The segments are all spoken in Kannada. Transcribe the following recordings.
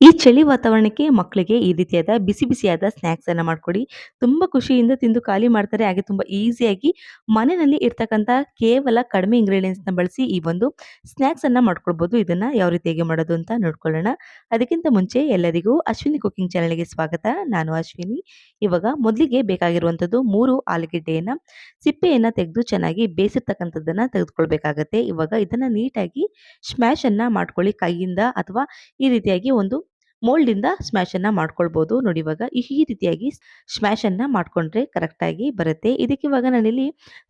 ಈ ಚಳಿ ವಾತಾವರಣಕ್ಕೆ ಮಕ್ಕಳಿಗೆ ಈ ರೀತಿಯಾದ ಬಿಸಿ ಬಿಸಿಯಾದ ಸ್ನಾಕ್ಸ್ ಅನ್ನ ಮಾಡ್ಕೊಡಿ. ತುಂಬಾ ಖುಷಿಯಿಂದ ತಿಂದು ಖಾಲಿ ಮಾಡ್ತಾರೆ. ಹಾಗೆ ತುಂಬಾ ಈಸಿಯಾಗಿ ಮನೆಯಲ್ಲಿ ಇರ್ತಕ್ಕಂಥ ಕೇವಲ ಕಡಿಮೆ ಇಂಗ್ರೀಡಿಯೆಂಟ್ಸ್‌ನ ಬಳಸಿ ಈ ಒಂದು ಸ್ನಾಕ್ಸ್ ಅನ್ನ ಮಾಡ್ಕೊಳ್ಬಹುದು. ಇದನ್ನ ಯಾವ ರೀತಿ ಹೇಗೆ ಮಾಡೋದು ಅಂತ ನೋಡ್ಕೊಳ್ಳೋಣ. ಅದಕ್ಕಿಂತ ಮುಂಚೆ ಎಲ್ಲರಿಗೂ ಅಶ್ವಿನಿ ಕುಕಿಂಗ್ ಚಾನೆಲ್‌ಗೆ ಸ್ವಾಗತ. ನಾನು ಅಶ್ವಿನಿ. ಇವಾಗ ಮೊದಲಿಗೆ ಬೇಕಾಗಿರುವಂಥದ್ದು ಮೂರು ಆಲೂಗಡ್ಡೆಯನ್ನ, ಸಿಪ್ಪೆಯನ್ನ ತೆಗೆದು ಚೆನ್ನಾಗಿ ಬೇಯಿಸಿರ್ತಕ್ಕಂಥದ್ದನ್ನ ತೆಗೆದುಕೊಳ್ಬೇಕಾಗತ್ತೆ. ಇವಾಗ ಇದನ್ನ ನೀಟಾಗಿ ಸ್ಮ್ಯಾಶ್ ಅನ್ನ ಮಾಡ್ಕೊಳ್ಳಿ ಕೈಯಿಂದ ಅಥವಾ ಈ ರೀತಿಯಾಗಿ ಒಂದು ಮೋಲ್ಡಿಂದ ಸ್ಮ್ಯಾಶ್ ಮಾಡ್ಕೊಳ್ಬೋದು. ನೋಡಿ ಇವಾಗ ಈ ರೀತಿಯಾಗಿ ಸ್ಮ್ಯಾಶ್ ಮಾಡಿಕೊಂಡ್ರೆ ಕರೆಕ್ಟಾಗಿ ಬರುತ್ತೆ. ಇದಕ್ಕೆ ಇವಾಗ ನಾನಿಲ್ಲಿ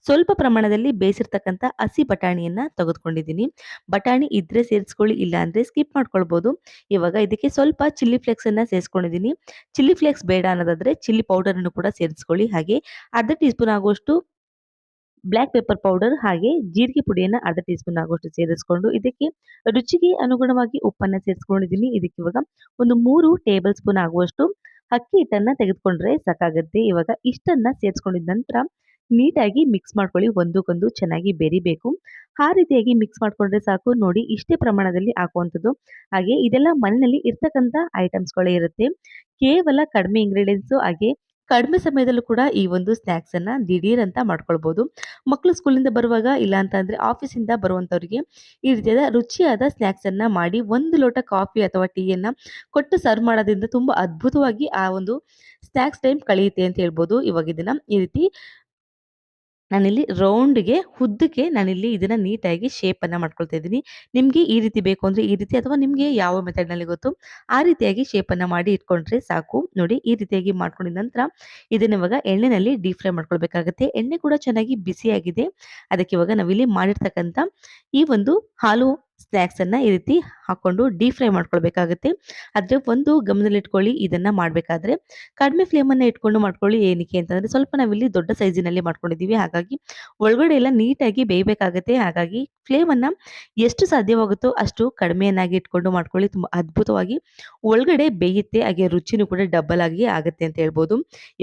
ಸ್ವಲ್ಪ ಪ್ರಮಾಣದಲ್ಲಿ ಬೇಯಿಸಿರ್ತಕ್ಕಂಥ ಹಸಿ ಬಟಾಣಿಯನ್ನ ತೆಗೆದುಕೊಂಡಿದ್ದೀನಿ. ಬಟಾಣಿ ಇದ್ರೆ ಸೇರಿಸ್ಕೊಳ್ಳಿ, ಇಲ್ಲ ಅಂದ್ರೆ ಸ್ಕಿಪ್ ಮಾಡ್ಕೊಳ್ಬೋದು ಇವಾಗ ಇದಕ್ಕೆ ಸ್ವಲ್ಪ ಚಿಲ್ಲಿ ಫ್ಲೇಕ್ಸ್ ಅನ್ನ ಸೇರಿಸ್ಕೊಂಡಿದ್ದೀನಿ. ಚಿಲ್ಲಿ ಫ್ಲೇಕ್ಸ್ ಬೇಡ ಅನ್ನೋದಾದ್ರೆ ಚಿಲ್ಲಿ ಪೌಡರ್ ಅನ್ನು ಕೂಡ ಸೇರಿಸ್ಕೊಳ್ಳಿ. ಹಾಗೆ ಅರ್ಧ ಟೀ ಸ್ಪೂನ್ ಆಗುವಷ್ಟು ಬ್ಲಾಕ್ ಪೆಪ್ಪರ್ ಪೌಡರ್ ಹಾಗೆ ಜೀರಿಗೆ ಪುಡಿಯನ್ನ ಅರ್ಧ ಟೀ ಸ್ಪೂನ್ ಆಗುವಷ್ಟು ಸೇರಿಸ್ಕೊಂಡು ಇದಕ್ಕೆ ರುಚಿಗೆ ಅನುಗುಣವಾಗಿ ಉಪ್ಪನ್ನ ಸೇರಿಸ್ಕೊಂಡಿದ್ದೀನಿ. ಇದಕ್ಕೆ ಇವಾಗ ಒಂದು ಮೂರು ಟೇಬಲ್ ಸ್ಪೂನ್ ಆಗುವಷ್ಟು ಅಕ್ಕಿ ಹಿಟ್ಟನ್ನ ತೆಗೆದುಕೊಂಡ್ರೆ ಸಾಕಾಗುತ್ತೆ. ಇವಾಗ ಇಷ್ಟನ್ನ ಸೇರಿಸ್ಕೊಂಡಿದ ನಂತರ ನೀಟಾಗಿ ಮಿಕ್ಸ್ ಮಾಡ್ಕೊಳ್ಳಿ. ಒಂದಕ್ಕೊಂದು ಚೆನ್ನಾಗಿ ಬೆರಿಬೇಕು. ಆ ರೀತಿಯಾಗಿ ಮಿಕ್ಸ್ ಮಾಡ್ಕೊಂಡ್ರೆ ಸಾಕು. ನೋಡಿ ಇಷ್ಟೇ ಪ್ರಮಾಣದಲ್ಲಿ ಹಾಕುವಂಥದ್ದು. ಹಾಗೆ ಇದೆಲ್ಲ ಮನೆಯಲ್ಲಿ ಇರ್ತಕ್ಕಂಥ ಐಟಮ್ಸ್‌ಗಳೇ ಇರುತ್ತೆ. ಕೇವಲ ಕಡಿಮೆ ಇಂಗ್ರೀಡಿಯೆಂಟ್ಸು ಹಾಗೆ ಕಡಿಮೆ ಸಮಯದಲ್ಲೂ ಕೂಡ ಈ ಒಂದು ಸ್ನ್ಯಾಕ್ಸ್ ಅನ್ನ ದಿಢೀರ್ ಅಂತ ಮಾಡ್ಕೊಳ್ಬಹುದು. ಮಕ್ಕಳು ಸ್ಕೂಲಿಂದ ಬರುವಾಗ ಇಲ್ಲ ಅಂತಂದ್ರೆ ಆಫೀಸಿಂದ ಬರುವಂತವರಿಗೆ ಈ ರೀತಿಯಾದ ರುಚಿಯಾದ ಸ್ನ್ಯಾಕ್ಸ್ ಅನ್ನ ಮಾಡಿ ಒಂದು ಲೋಟ ಕಾಫಿ ಅಥವಾ ಟೀಯನ್ನ ಕೊಟ್ಟು ಸರ್ವ್ ಮಾಡೋದ್ರಿಂದ ತುಂಬಾ ಅದ್ಭುತವಾಗಿ ಆ ಒಂದು ಸ್ನ್ಯಾಕ್ಸ್ ಟೈಮ್ ಕಳೆಯುತ್ತೆ ಅಂತ ಹೇಳ್ಬೋದು. ಇವಾಗ ಇದನ್ನ ಈ ರೀತಿ ನಾನಿಲ್ಲಿ ರೌಂಡ್‌ಗೆ ಉದ್ದಕ್ಕೆ ನಾನಿಲ್ಲಿ ಇದನ್ನು ನೀಟಾಗಿ ಶೇಪನ್ನು ಮಾಡ್ಕೊಳ್ತಾ ಇದ್ದೀನಿ. ನಿಮಗೆ ಈ ರೀತಿ ಬೇಕು ಅಂದರೆ ಈ ರೀತಿ ಅಥವಾ ನಿಮಗೆ ಯಾವ ಮೆಥಡ್‌ನಲ್ಲಿ ಗೊತ್ತು, ಆ ರೀತಿಯಾಗಿ ಶೇಪನ್ನು ಮಾಡಿ ಇಟ್ಕೊಂಡ್ರೆ ಸಾಕು. ನೋಡಿ, ಈ ರೀತಿಯಾಗಿ ಮಾಡ್ಕೊಂಡಿದ ನಂತರ ಇದನ್ನ ಇವಾಗ ಎಣ್ಣೆನಲ್ಲಿ ಡೀಪ್ ಫ್ರೈ ಮಾಡ್ಕೊಳ್ಬೇಕಾಗುತ್ತೆ. ಎಣ್ಣೆ ಕೂಡ ಚೆನ್ನಾಗಿ ಬಿಸಿಯಾಗಿದೆ. ಅದಕ್ಕೆ ಇವಾಗ ನಾವಿಲ್ಲಿ ಮಾಡಿರ್ತಕ್ಕಂಥ ಈ ಒಂದು ಹಾಲು ಸ್ನ್ಯಾಕ್ಸ್ ಅನ್ನ ಈ ರೀತಿ ಹಾಕೊಂಡು ಡೀಪ್ ಫ್ರೈ ಮಾಡ್ಕೊಳ್ಬೇಕಾಗುತ್ತೆ. ಆದರೆ ಒಂದು ಗಮನದಲ್ಲಿಟ್ಕೊಳ್ಳಿ ಇದನ್ನ ಮಾಡಬೇಕಾದ್ರೆ ಕಡಿಮೆ ಫ್ಲೇಮನ್ನು ಇಟ್ಕೊಂಡು ಮಾಡ್ಕೊಳ್ಳಿ. ಏನಕ್ಕೆ ಅಂತಂದ್ರೆ ಸ್ವಲ್ಪ ನಾವಿಲ್ಲಿ ದೊಡ್ಡ ಸೈಜಿನಲ್ಲಿ ಮಾಡ್ಕೊಂಡಿದ್ದೀವಿ. ಹಾಗಾಗಿ ಒಳಗಡೆ ಎಲ್ಲ ನೀಟಾಗಿ ಬೇಯಬೇಕಾಗುತ್ತೆ. ಹಾಗಾಗಿ ಫ್ಲೇಮನ್ನು ಎಷ್ಟು ಸಾಧ್ಯವಾಗುತ್ತೋ ಅಷ್ಟು ಕಡಿಮೆಯನ್ನಾಗಿ ಇಟ್ಕೊಂಡು ಮಾಡ್ಕೊಳ್ಳಿ. ತುಂಬಾ ಅದ್ಭುತವಾಗಿ ಒಳಗಡೆ ಬೇಯುತ್ತೆ. ಹಾಗೆ ರುಚಿನೂ ಕೂಡ ಡಬಲ್ ಆಗಿ ಆಗುತ್ತೆ ಅಂತ ಹೇಳ್ಬೋದು.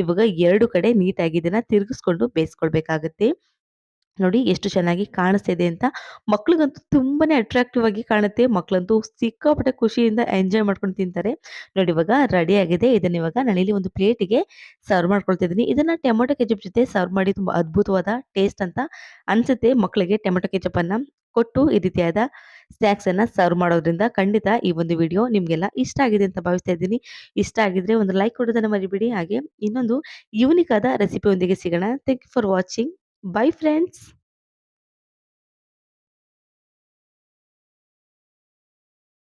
ಇವಾಗ ಎರಡು ಕಡೆ ನೀಟಾಗಿ ಇದನ್ನ ತಿರುಗಿಸ್ಕೊಂಡು ಬೇಯಿಸ್ಕೊಳ್ಬೇಕಾಗುತ್ತೆ. ನೋಡಿ ಎಷ್ಟು ಚೆನ್ನಾಗಿ ಕಾಣಿಸ್ತಿದೆ ಅಂತ. ಮಕ್ಳಿಗಂತೂ ತುಂಬಾನೇ ಅಟ್ರಾಕ್ಟಿವ್ ಆಗಿ ಕಾಣುತ್ತೆ. ಮಕ್ಕಳಂತೂ ಸಿಕ್ಕಾಪಟ್ಟೆ ಖುಷಿಯಿಂದ ಎಂಜಾಯ್ ಮಾಡ್ಕೊಂಡು ತಿಂತಾರೆ. ನೋಡಿ ಇವಾಗ ರೆಡಿ ಆಗಿದೆ. ಇದನ್ನ ಇವಾಗ ನಾನಿಲ್ಲಿ ಒಂದು ಪ್ಲೇಟಿಗೆ ಸರ್ವ್ ಮಾಡ್ಕೊಳ್ತಾ ಇದ್ದೀನಿ. ಇದನ್ನ ಟೊಮೆಟೊ ಕೆಚಪ್ ಜೊತೆ ಸರ್ವ್ ಮಾಡಿ ತುಂಬಾ ಅದ್ಭುತವಾದ ಟೇಸ್ಟ್ ಅಂತ ಅನ್ಸುತ್ತೆ. ಮಕ್ಕಳಿಗೆ ಟೊಮೆಟೊ ಕೆಚಪ್ ಅನ್ನ ಕೊಟ್ಟು ಈ ರೀತಿಯಾದ ಸ್ನ್ಯಾಕ್ಸ್ ಅನ್ನ ಸರ್ವ್ ಮಾಡೋದ್ರಿಂದ ಖಂಡಿತ ಈ ಒಂದು ವಿಡಿಯೋ ನಿಮ್ಗೆಲ್ಲ ಇಷ್ಟ ಆಗಿದೆ ಅಂತ ಭಾವಿಸ್ತಾ ಇದ್ದೀನಿ. ಇಷ್ಟ ಆಗಿದ್ರೆ ಒಂದು ಲೈಕ್ ಕೊಡೋದನ್ನ ಮರಿಬೇಡಿ. ಹಾಗೆ ಇನ್ನೊಂದು ಯೂನಿಕ್ ಆದ ರೆಸಿಪಿಯೊಂದಿಗೆ ಸಿಗೋಣ. Thank you for watching. Bye, friends.